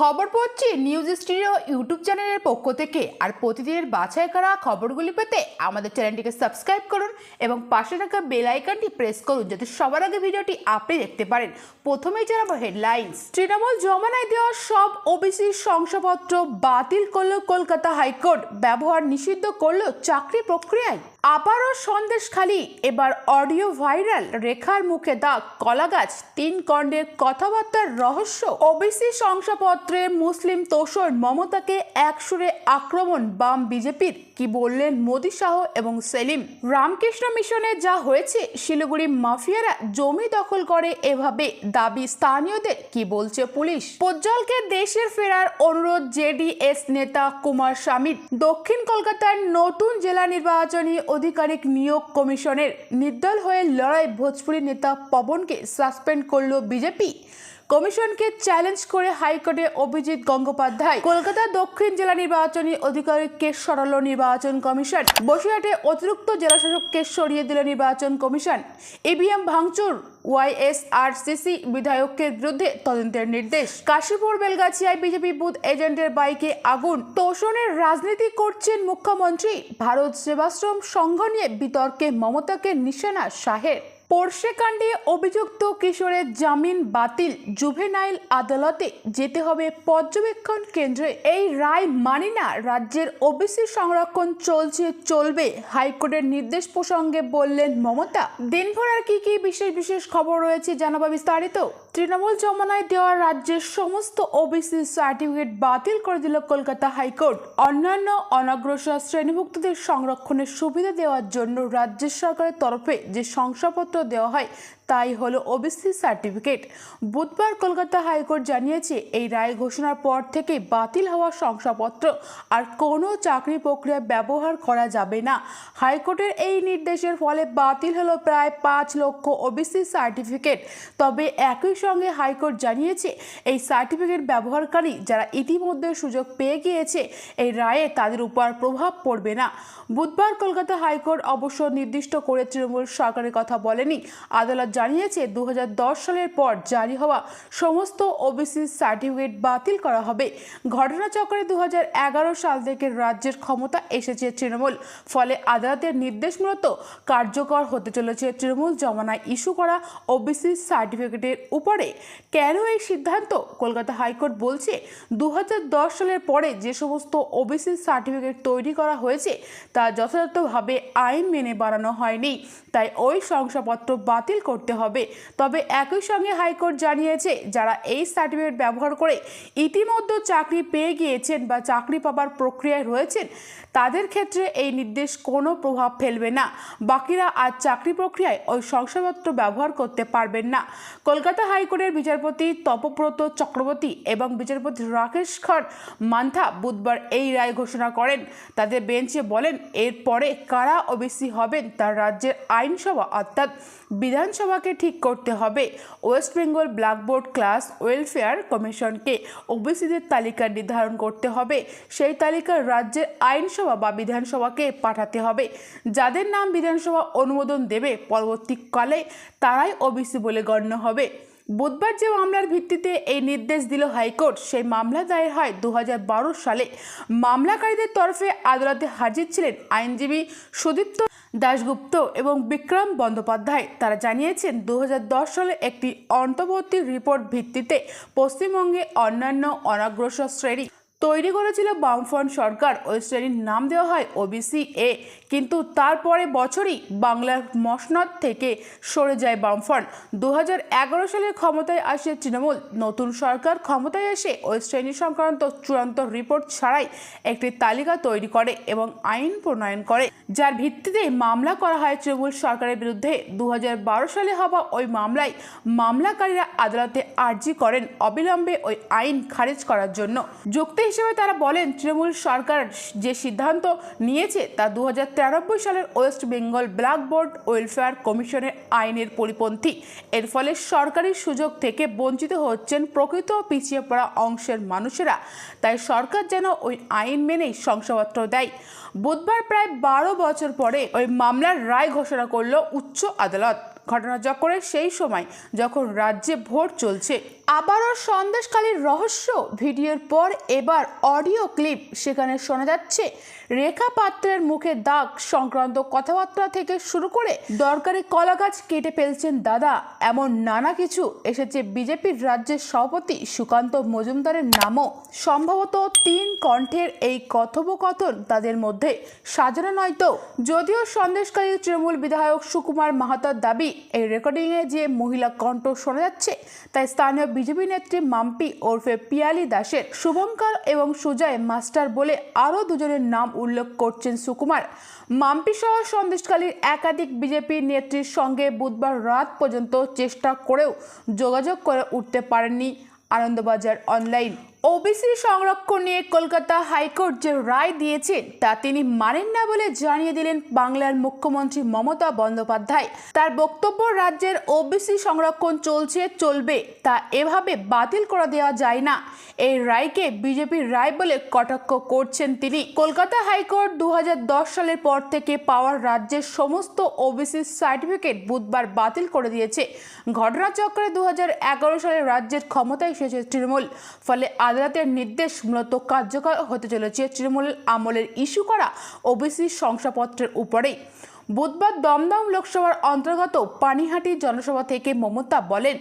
খবর পড়ছি news studio YouTube চ্যানেলের পক্ষ থেকে। আর প্রতিদিনের বাছাই করা খবরগুলি পেতে আমাদের চ্যানেলটিকে সাবস্ক্রাইব করুন এবং পাশে থাকা বেল আইকনটি প্রেস করুন যাতে সবার আগে ভিডিওটি আপনি দেখতে পারেন। প্রথমেই জানাব হেডলাইন্স। তৃণমূল জমানায় দেওয়া সব ওবিসি শংসাপত্র বাতিল করল কলকাতা হাইকোর্ট। ব্যবহার নিষিদ্ধ করল চাকরি প্রক্রিয়ায়। আবারও সন্দেশখালী এবার অডিও ভাইরাল। রেখার মুখে দাগ কলাগাছ। তিন কণ্ডের কথাবার্তার রহস্য। ওবিসি শংসাপত্রে মুসলিম তোষর মমতাকে একসুরে আক্রমণ বাম বিজেপির। কি বললেন মোদী শাহ এবং সেলিম? রামকৃষ্ণ মিশনে যা হয়েছে, শিলিগুড়ি মাফিয়ারা জমি দখল করে এভাবে। দাবি স্থানীয়দের। কি বলছে পুলিশ? পজ্জলকে দেশের ফেরার অনুরোধ জেডিএস নেতা কুমার স্বামীর। দক্ষিণ কলকাতার নতুন জেলা নির্বাচনী আধিকারিক নিয়োগ কমিশনের নির্দল হয়ে লড়াই ভোজপুরি নেতা পবনকে সাসপেন্ড করল বিজেপি। কমিশনকে চ্যালেঞ্জ করে হাইকোর্টে অভিজিৎ গঙ্গোপাধ্যায়। কলকাতা দক্ষিণ জেলা নির্বাচনী আধিকারিককে সরাল নির্বাচন কমিশন। বসিরহাটে অতিরিক্ত জেলাশাসককে সরিয়ে দিল নির্বাচন কমিশন। ইভিএম ভাঙচুর ওয়াইএসআরসিসি বিধায়কের বিরুদ্ধে তদন্তের নির্দেশ। কাশীপুর, বেলগাছিয়ায় বিজেপি বুথ এজেন্টের বাইকে আগুন। তোষণের রাজনীতি করছেন মুখ্যমন্ত্রী। ভারত সেবাশ্রম সংঘ নিয়ে বিতর্কে মমতাকে নিশানা শাহের। পোর্শে কাণ্ডে অভিযুক্ত কিশোরের জামিন বাতিল। জুভেনাইল আদালতে যেতে হবে পর্যবেক্ষণ কেন্দ্রে। এই রায় মানি না, রাজ্যের ওবিসি সংরক্ষণ চলছে, চলবে। হাইকোর্টের নির্দেশ প্রসঙ্গে বললেন মমতা, দিনভর আর কি কি বিশেষ বিশেষ খবর রয়েছে জানাবা বিস্তারিত? তৃণমূল জমানায় দেওয়া রাজ্যের সমস্ত ওবিসি সার্টিফিকেট বাতিল করে দিল কলকাতা হাইকোর্ট। অন্যান্য অনগ্রসর শ্রেণীভুক্তদের সংরক্ষণের সুবিধা দেওয়ার জন্য রাজ্য সরকারের তরফে যে শংসাপত্র দেওয়া হয়, তাই হলো ওবিসি সার্টিফিকেট বুধবার কলকাতা হাইকোর্ট জানিয়েছে, এই রায় ঘোষণার পর থেকে বাতিল হওয়া শংসাপত্র আর কোনো চাকরি প্রক্রিয়া ব্যবহার করা যাবে না। হাইকোর্টের এই নির্দেশের ফলে বাতিল হলো প্রায় পাঁচ লক্ষ ওবিসি সার্টিফিকেট তবে একই সঙ্গে হাইকোর্ট জানিয়েছে, এই সার্টিফিকেট ব্যবহারকারী যারা ইতিমধ্যে সুযোগ পেয়ে গিয়েছে, এই রায়ে তাদের উপর প্রভাব পড়বে না। বুধবার কলকাতা হাইকোর্ট অবশ্য নির্দিষ্ট করে তৃণমূল সরকারের কথা বলেনি। আদালত জানিয়েছে দু সালের পর জারি হওয়া সমস্ত ওবিসি সার্টিফিকেট বাতিল করা হবে। ঘটনাচক্রে দু হাজার এগারো সাল থেকে রাজ্যের ক্ষমতা এসেছে তৃণমূল, ফলে আদালতের নির্দেশ মূলত কার্যকর হতে চলেছে তৃণমূল জমানায় ইস্যু করা ওবিসি সার্টিফিকেটের উপরে কেন এই সিদ্ধান্ত? কলকাতা হাইকোর্ট বলছে দু হাজার দশ সালের পরে যে সমস্ত ওবিসি সার্টিফিকেট তৈরি করা হয়েছে, তা যথাযথভাবে আইন মেনে বানানো হয়নি। তাই ওই শংসাপত্র বাতিল করতে হবে। তবে একই সঙ্গে হাইকোর্ট জানিয়েছে, যারা এই সার্টিফিকেট ব্যবহার করে ইতিমধ্যে চাকরি পেয়ে গিয়েছেন বা চাকরি পাবার প্রক্রিয়ায় রয়েছেন, তাদের ক্ষেত্রে এই নির্দেশ কোনো প্রভাব ফেলবে না। বাকিরা আজ চাকরি প্রক্রিয়ায় ওই শংসাপত্র ব্যবহার করতে পারবেন না। কলকাতা হাইকোর্টের বিচারপতি তপব্রত চক্রবর্তী এবং বিচারপতি রাকেশ খর মান্থা বুধবার এই রায় ঘোষণা করেন। তাদের বেঞ্চে বলেন, এরপরে কারা ওবিসি হবেন তার রাজ্যের আইনসভা অর্থাৎ বিধানসভাকে ঠিক করতে হবে। West Bengal backward class welfare কমিশনকে ওবিসিদের তালিকা নির্ধারণ করতে হবে। সেই তালিকা রাজ্যের আইনসভা বা বিধানসভাকে পাঠাতে হবে। যাদের নাম বিধানসভা অনুমোদন দেবে পরবর্তীকালে তারাই ওবিসি বলে গণ্য হবে। বুধবার যে মামলার ভিত্তিতে এই নির্দেশ দিল হাইকোর্ট, সেই মামলা দায়ের হয় দু হাজার বারো সালে। মামলাকারীদের তরফে আদালতে হাজির ছিলেন আইনজীবী সুদীপ্ত দাশগুপ্ত এবং বিক্রম বন্দ্যোপাধ্যায়। তারা জানিয়েছেন দু হাজার দশ সালে একটি অন্তর্বর্তী রিপোর্ট ভিত্তিতে পশ্চিমবঙ্গে অন্যান্য অনগ্রসর শ্রেণি তৈরি করেছিল বামফ্রন্ট সরকার। ওই শ্রেণির নাম দেওয়া হয় ওবিসি এ। কিন্তু তারপরে বছরই বাংলার মসনদ থেকে সরে যায় বামফ্রন্ট। দু সালের ক্ষমতায় আসে তৃণমূল। নতুন সরকার ক্ষমতায় এসে ওই শ্রেণি সংক্রান্ত চূড়ান্ত রিপোর্ট ছাড়াই একটি তালিকা তৈরি করে এবং আইন প্রণয়ন করে। যার ভিত্তিতে মামলা করা হয় তৃণমূল সরকারের বিরুদ্ধে। দু হাজার বারো সালে হওয়া ওই মামলায় মামলাকারীরা আদালতে আর্জি করেন অবিলম্বে ওই আইন খারিজ করার জন্য। যুক্তি হিসেবে তারা বলেন, তৃণমূল সরকার যে সিদ্ধান্ত নিয়েছে তা দু হাজার সালের West Bengal backward welfare কমিশনের আইনের পরিপন্থী। এর ফলে সরকারি সুযোগ থেকে বঞ্চিত হচ্ছেন প্রকৃত পিছিয়ে পড়া অংশের মানুষেরা। তাই সরকার যেন ওই আইন মেনেই শংসাপত্র দেয়। বুধবার প্রায় বারো বছর পরে ওই মামলার রায় ঘোষণা করল উচ্চ আদালত। ঘটনা ঘটনাচক্রে সেই সময় যখন রাজ্যে ভোট চলছে আবারও সন্দেশকালীর রহস্য। ভিডিওর পর এবার অডিও ক্লিপ। সেখানে শোনা যাচ্ছে, রেখা পাত্রের মুখে দাগ। সংক্রান্ত কথাবার্তা থেকে শুরু করে দরকারি কলা গাছ কেটে ফেলছেন দাদা। এমন নানা কিছু এসেছে বিজেপির রাজ্যের সভাপতি সুকান্ত মজুমদারের নামও। সম্ভবত তিন কণ্ঠের এই কথোপকথন তাদের মধ্যে সাজানো নয়তো যদিও সন্দেশকারী তৃণমূল বিধায়ক সুকুমার মাহাতার দাবি, এই রেকর্ডিংয়ে যে মহিলা কণ্ঠ শোনা যাচ্ছে, তাই স্থানীয় বিজেপি নেত্রী মাম্পি ওরফে পিয়ালি দাসের শুভঙ্কর এবং সুজয় মাস্টার বলে আরও দুজনের নাম উল্লেখ করছেন সুকুমার। মাম্পি সহ সন্দেশকালীর একাধিক বিজেপি নেত্রীর সঙ্গে বুধবার রাত পর্যন্ত চেষ্টা করেও যোগাযোগ করে উঠতে পারেননি আনন্দবাজার অনলাইন। ওবিসি সংরক্ষণ নিয়ে কলকাতা হাইকোর্ট যে রায় দিয়েছে তা তিনি মানেন না বলে জানিয়ে দিলেন বাংলার মুখ্যমন্ত্রী মমতা বন্দ্যোপাধ্যায়। তার বক্তব্য, রাজ্যের ওবিসি সংরক্ষণ চলছে, চলবে, তা এভাবে বাতিল করে দেওয়া যায় না। এই রায়কে বিজেপির রায় বলে কটাক্ষ করছেন তিনি। কলকাতা হাইকোর্ট দু হাজার দশ সালের পর থেকে পাওয়ার রাজ্যের সমস্ত ওবিসি সার্টিফিকেট বুধবার বাতিল করে দিয়েছে। ঘটনাচক্রে দু হাজার এগারো সালে রাজ্যের ক্ষমতায় এসেছে তৃণমূল, ফলে আদালতের নির্দেশ মূলত কার্যকর হতে চলেছে তৃণমূল আমলের ইস্যু করা ওবিসি শংসাপত্রের উপরেই। বুধবার দমদম লোকসভার অন্তর্গত পানিহাটি জনসভা থেকে মমতা বলেন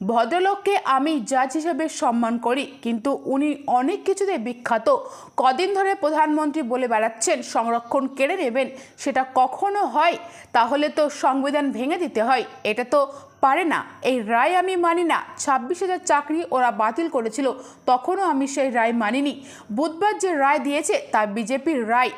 ভদ্রলোককে আমি জাজ হিসেবে সম্মান করি, কিন্তু উনি অনেক কিছুতে বিখ্যাত। কদিন ধরে প্রধানমন্ত্রী বলে বেড়াচ্ছেন, সংরক্ষণ কেড়ে নেবেন, সেটা কখনো হয়? তাহলে তো সংবিধান ভেঙে দিতে হয়, এটা তো পারে না। এই রায় আমি মানি না। ছাব্বিশ হাজার চাকরি ওরা বাতিল করেছিল, তখনও আমি সেই রায় মানিনি। বুধবার যে রায় দিয়েছে, তা বিজেপির রায়।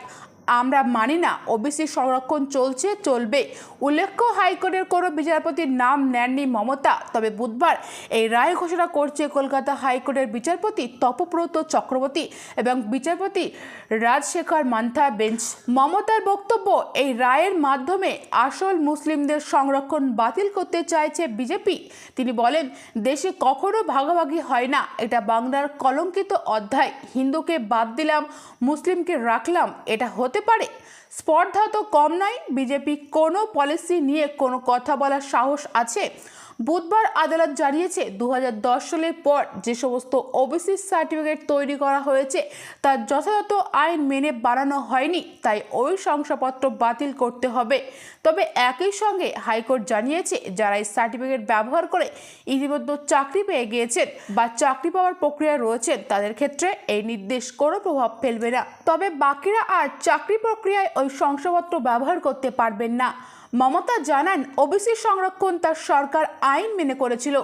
আমরা মানি না। ওবিসি সংরক্ষণ চলছে, চলবে। উল্লেখ্য, হাইকোর্টের কোনো বিচারপতির নাম নেননি মমতা। তবে বুধবার এই রায় ঘোষণা করছে কলকাতা হাইকোর্টের বিচারপতি তপব্রত চক্রবর্তী এবং বিচারপতি রাজশেখর মান্থা বেঞ্চ। মমতার বক্তব্য, এই রায়ের মাধ্যমে আসল মুসলিমদের সংরক্ষণ বাতিল করতে চাইছে বিজেপি। তিনি বলেন, দেশে কখনো ভাগাভাগি হয় না। এটা বাংলার কলঙ্কিত অধ্যায়। হিন্দুকে বাদ দিলাম, মুসলিমকে রাখলাম। এটা হতে পারে। স্পর্ধা তো কম নয়। বিজেপি কোনো পলিসি নিয়ে কোনো কথা বলার সাহস আছে? বুধবার আদালত জানিয়েছে দু হাজার দশ সালের পর যে সমস্ত ওবিসি সার্টিফিকেট তৈরি করা হয়েছে, তার যথাযথ আইন মেনে বানানো হয়নি, তাই ওই শংসাপত্র বাতিল করতে হবে। তবে একই সঙ্গে হাইকোর্ট জানিয়েছে, যারা এই সার্টিফিকেট ব্যবহার করে ইতিমধ্যে চাকরি পেয়ে গিয়েছেন বা চাকরি পাওয়ার প্রক্রিয়ায় রয়েছেন, তাদের ক্ষেত্রে এই নির্দেশ কোনো প্রভাব ফেলবে না। তবে বাকিরা আর চাকরি প্রক্রিয়ায় ওই শংসাপত্র ব্যবহার করতে পারবেন না। মমতা জানান ওবিসি সংরক্ষণ তার সরকার আইন মেনে করেছিল।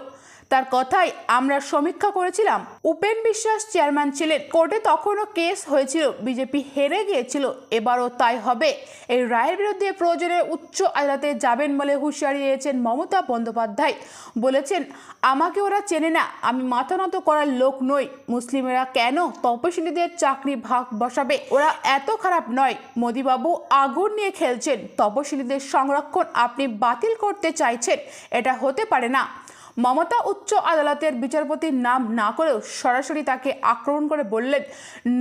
তার কথাই আমরা সমীক্ষা করেছিলাম। উপেন বিশ্বাস চেয়ারম্যান ছিলেন। কোর্টে তখনও কেস হয়েছিল। বিজেপি হেরে গিয়েছিল। এবারও তাই হবে। এই রায়ের বিরুদ্ধে প্রয়োজনে উচ্চ আদালতে যাবেন বলে হুঁশিয়ারি দিয়েছেন মমতা বন্দ্যোপাধ্যায়। বলেছেন, আমাকে ওরা চেনে না। আমি মাথা নত করার লোক নই। মুসলিমেরা কেন তপশিলীদের চাকরি ভাগ বসাবে? ওরা এত খারাপ নয়। মোদিবাবু আগুন নিয়ে খেলছেন। তপশিলীদের সংরক্ষণ আপনি বাতিল করতে চাইছেন। এটা হতে পারে না। মমতা উচ্চ আদালতের বিচারপতির নাম না করেও সরাসরি তাকে আক্রমণ করে বললেন,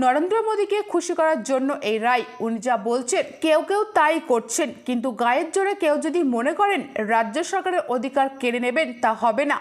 নরেন্দ্র মোদীকে খুশি করার জন্য এই রায়। উনি যা বলছেন, কেউ কেউ তাই করছেন, কিন্তু গায়ের জোরে কেউ যদি মনে করেন, রাজ্য সরকারের অধিকার কেড়ে নেবেন তা হবে না।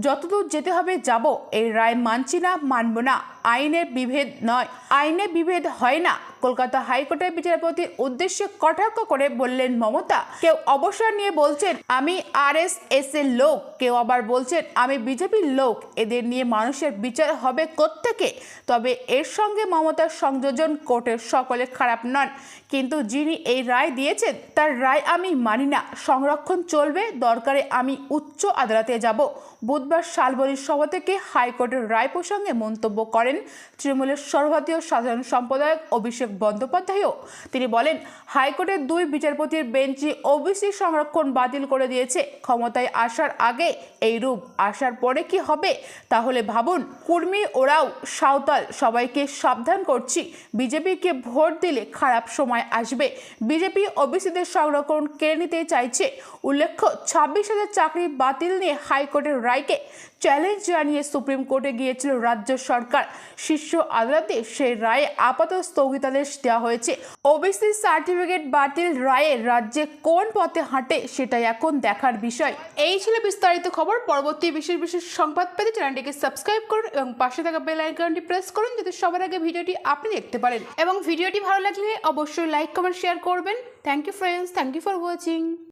যতদূর যেতে হবে যাব, এই রায় মানছি না, মানব না। আইনের বিভেদ নয়। আইনে বিভেদ হয় না। কলকাতা হাইকোর্টের বিচারপতির উদ্দেশ্যে কটাক্ষ করে বললেন মমতা। কেউ অবসর নিয়ে বলছেন, আমি আর এস এস এর লোক। কেউ আবার বলছেন, আমি বিজেপির লোক। এদের নিয়ে মানুষের বিচার হবে কোত্থেকে? তবে এর সঙ্গে মমতার সংযোজন কোর্টের সকলে খারাপ নন। কিন্তু যিনি এই রায় দিয়েছেন, তার রায় আমি মানি না। সংরক্ষণ চলবে, দরকারে আমি উচ্চ আদালতে যাব। বুধবার শালবনির সভা থেকে হাইকোর্টের রায় প্রসঙ্গে মন্তব্য করেন তৃণমূলের সর্বভারতীয় সাধারণ সম্পাদক অভিষেক বন্দ্যোপাধ্যায়ও। তিনি বলেন হাইকোর্টের দুই বিচারপতির বেঞ্চি ওবিসি সংরক্ষণ বাতিল করে দিয়েছে। ক্ষমতায় আসার আগে এই রূপ আসার পরে কি হবে? তাহলে ভাবুন, কুর্মী ওরাও সাঁওতাল, সবাইকে সাবধান করছি। বিজেপিকে ভোট দিলে খারাপ সময় আসবে। বিজেপি ওবিসিদের সংরক্ষণ কেড়ে নিতে চাইছে? উল্লেখ্য, ছাব্বিশ হাজার চাকরি বাতিল নিয়ে হাইকোর্টের রায়কে রায়কে চ্যালেঞ্জ জানিয়ে সুপ্রিম কোর্টে গিয়েছিল রাজ্য সরকার। শীর্ষ আদালতে সেই রায়ে আপাতত স্থগিতাদেশ দেওয়া হয়েছে। ওবিসি সার্টিফিকেট বাতিল রায়ে রাজ্যে কোন পথে হাঁটে সেটাই এখন দেখার বিষয়। এই ছিল বিস্তারিত খবর। পরবর্তী বিশেষ বিশেষ সংবাদ পেতে চ্যানেলটিকে সাবস্ক্রাইব করুন এবং পাশে থাকা বেল আইকনটি প্রেস করুন যাতে সবার আগে ভিডিওটি আপনি দেখতে পারেন। এবং ভিডিওটি ভালো লাগলে অবশ্যই লাইক, কমেন্ট, শেয়ার করবেন। Thank you friends thank you for watching